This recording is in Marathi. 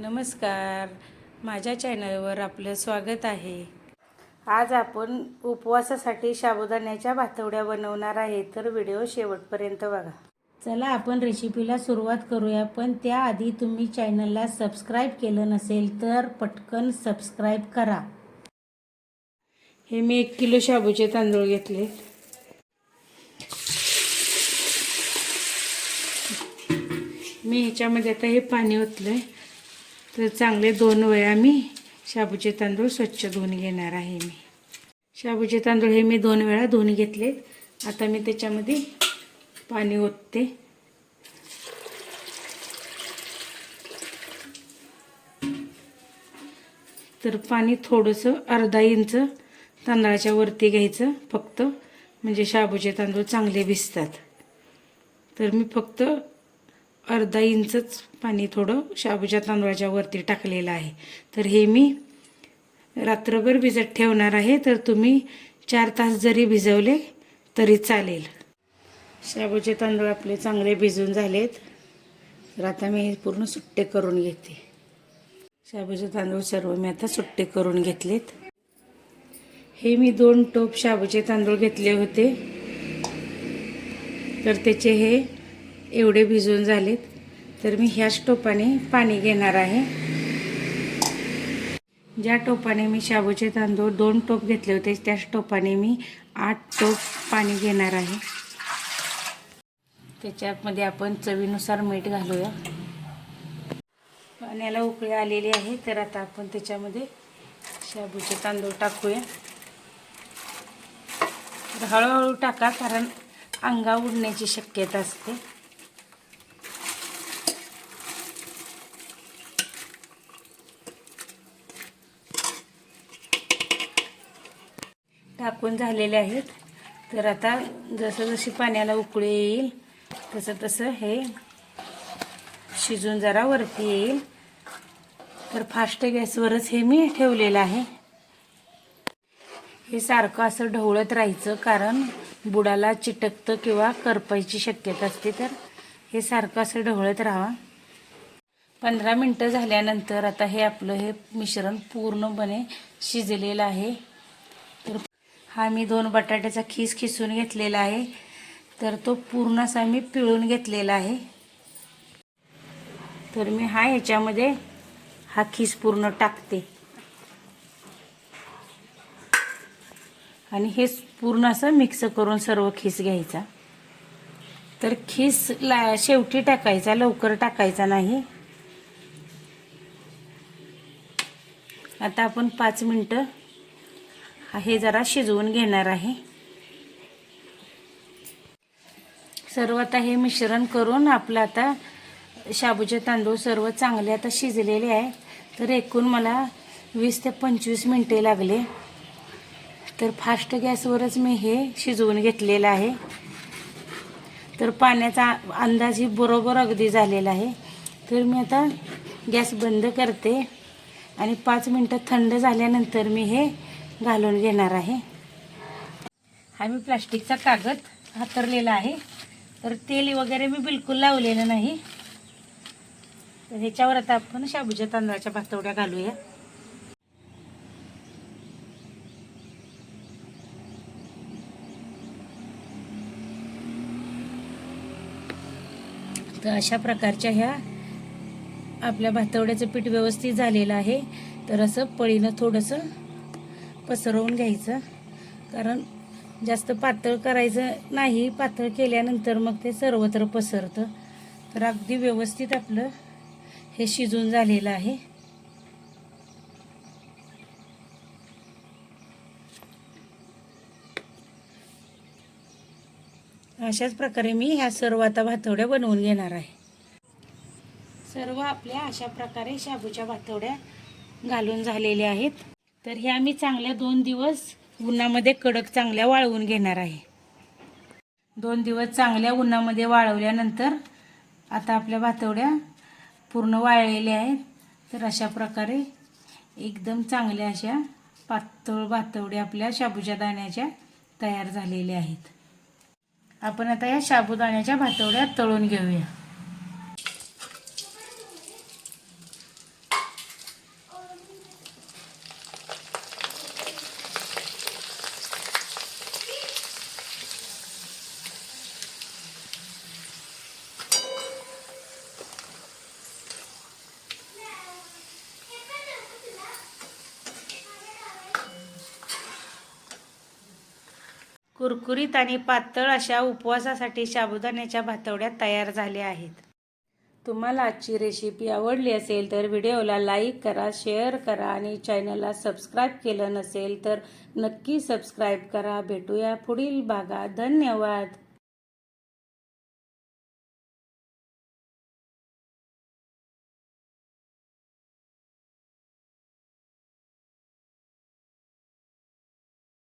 नमस्कार. माझ्या चॅनलवर आपलं स्वागत आहे. आज आपण उपवासासाठी साबुदाण्याच्या भातवड्या बनवणार आहे तर व्हिडिओ शेवटपर्यंत बघा. चला आपण रेसिपीला सुरुवात करूया पण त्याआधी तुम्ही चॅनलला सबस्क्राईब केलं नसेल तर पटकन सबस्क्राईब करा. हे मी एक किलो शाबूचे तांदूळ घेतले. मी ह्याच्यामध्ये आता हे पाणी ओतलं आहे तर चांगले दोन वेळा मी शाबूचे तांदूळ स्वच्छ धुवून घेणार आहे मी. शाबूचे तांदूळ हे मी दोन वेळा धुवून घेतले आता मी त्याच्यामध्ये पाणी ओतते. तर पाणी थोडंसं अर्धा इंच तांदळाच्या वरती घ्यायचं फक्त. म्हणजे शाबूचे तांदूळ चांगले भिजतात. तर मी फक्त अर्धा इंचच पाणी थोडं शाबूच्या तांदळाच्या वरती टाकलेलं आहे. तर हे मी रात्रभर भिजत ठेवणार आहे. तर तुम्ही चार तास जरी भिजवले तरी चालेल. शाबूचे तांदूळ आपले चांगले भिजून झालेत. तर आता मी हे पूर्ण सुट्टे करून घेते. शाबूचे तांदूळ सर्व मी आता सुट्टे करून घेतलेत. हे मी दोन टोप शाबूचे तांदूळ घेतले होते. तर त्याचे हे एवढे भिजून झालेत. तर मी ह्याच टोपाने पाणी घेणार आहे. ज्या टोपाने मी शाबूचे तांदूळ दोन टोप घेतले होते त्याच टोपाने मी आठ टोप पाणी घेणार आहे. त्याच्यामध्ये आपण चवीनुसार मीठ घालूया. पाण्याला उकळी आलेली आहे तर आता आपण त्याच्यामध्ये शाबूचे तांदूळ टाकूया. हळूहळू टाका कारण अंगा उडण्याची शक्यता असते. टाकून झालेले आहेत. तर आता जसं जशी पाण्याला उकळी येईल तसं तसं हे शिजून जरा वरती येईल. तर फास्ट गॅसवरच हे मी ठेवलेलं आहे. हे सारखं असं ढवळत राहायचं कारण बुडाला चिटकतं किंवा करपायची शक्यता असते तर हे सारखं असं ढवळत राहा. पंधरा मिनटं झाल्यानंतर आता हे आपलं हे मिश्रण पूर्णपणे शिजलेलं आहे. हा मी दोन बटाट्याचा खीस खिसून घेतलेला आहे. तर तो पूर्ण असा मी पिळून घेतलेला आहे. तर मी हा ह्याच्यामध्ये हा खीस पूर्ण टाकते. आणि हे पूर्ण असं मिक्स करून सर्व खीस घ्यायचा. तर खीस ला शेवटी टाकायचा लवकर टाकायचा नाही. आता आपण पाच मिनटं हे जरा शिजवून घेणार आहे. सर्व आता हे मिश्रण करून आपलं आता शाबूचे तांदूळ सर्व चांगले आता शिजलेले आहे. तर एकूण मला वीस ते पंचवीस मिनटे लागले. तर फास्ट गॅसवरच मी हे शिजवून घेतलेलं आहे. तर पाण्याचा अंदाज ही बरोबर अगदी झालेला आहे. तर मी आता गॅस बंद करते आणि पाच मिनटं थंड झाल्यानंतर मी हे घालून घेणार आहे. हा मी प्लास्टिकचा कागद हातरलेला आहे. तर तेल वगैरे मी बिलकुल लावलेलं नाही. तर ह्याच्यावर आता आपण शाबूच्या तांदळाच्या भातवड्या घालूया. तर अशा प्रकारच्या ह्या आपल्या भातवड्याचं पीठ व्यवस्थित झालेलं आहे. तर असं पळीनं थोडंसं पसरवून घ्यायचं. कारण जास्त पातळ करायचं नाही पातळ केल्यानंतर मग ते सर्वत्र पसरतं. तर अगदी व्यवस्थित आपलं हे शिजून झालेलं आहे. अशाच प्रकारे मी ह्या सर्व आता भातवड्या बनवून घेणार आहे. सर्व आपल्या अशा प्रकारे शाबूच्या भातवड्या घालून झालेल्या आहेत. तर हे आम्ही चांगल्या दोन दिवस उन्हामध्ये कडक चांगल्या वाळवून घेणार आहे. दोन दिवस चांगल्या उन्हामध्ये वाळवल्यानंतर आता आपल्या भातवड्या पूर्ण वाळलेल्या आहेत. तर अशा प्रकारे एकदम चांगल्या अशा पातळ भातवड्या आपल्या शाबूच्या दाण्याच्या तयार झालेल्या आहेत. आपण आता या शाबूदाण्याच्या भातवड्या तळून घेऊया. कुरकुरीत आणि पातळ अशा उपवासासाठी साबुदाण्याच्या भातवड्या तयार झाल्या आहेत. तुम्हाला आजची रेसिपी आवडली असेल तर व्हिडिओला लाईक करा शेअर करा आणि चॅनलला सबस्क्राईब केलं नसेल तर नक्की सबस्क्राईब करा. भेटूया पुढील भागात. धन्यवाद!